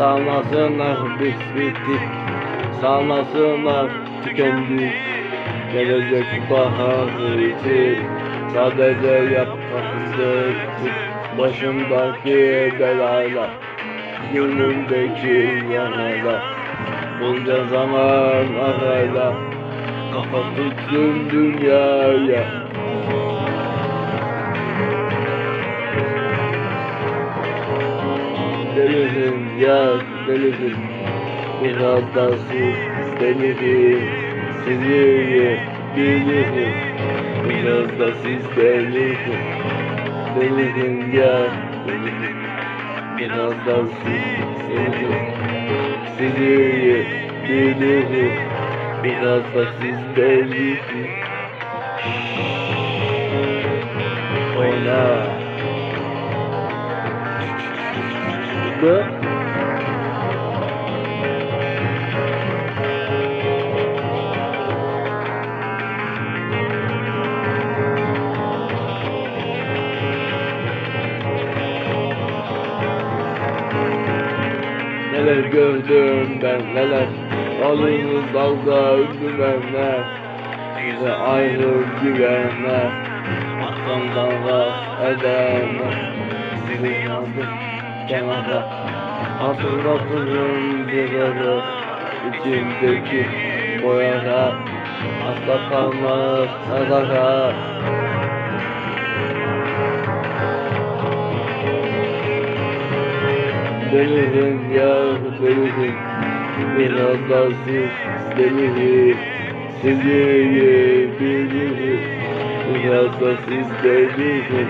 Sanmasınlar biz bittik. Sanmasınlar tükendik Gelecek bahar için Sadece yapmaktık Başımdaki belayla Gönlümdeki yarayla Bunca zaman arayla Kafa tuttum dünyaya ya da siz delisin Sizi bilirim Biraz da siz delisin Delisin ya. Da siz delisin Sizi bilirim Biraz da siz delisin Oyna. Bu Neler gördüm ben neler Alınız dalga güvenler Bize ayrı güvenler Arkamdan rast edemem Sizi yandım kenara Hatırlatırım bir ara İçimdeki boyara Asla kalmaz nazara Delirin ya delirin Biraz da siz delirin Sizi bilirim. Biraz da siz delirin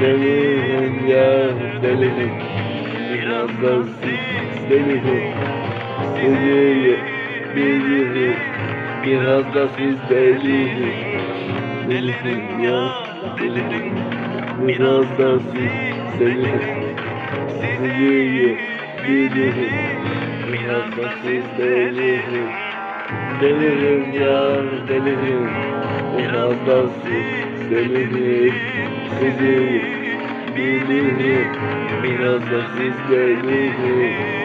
Delirin ya delirin Biraz da siz delirin Sizi bilirim. Biraz da siz delirin Delirin ya delirin Biraz da siz delirin Sizi bilirim Biraz da siz delirin Delirim ya delirim Biraz da siz delirin Sizi bilirim Biraz da siz delirin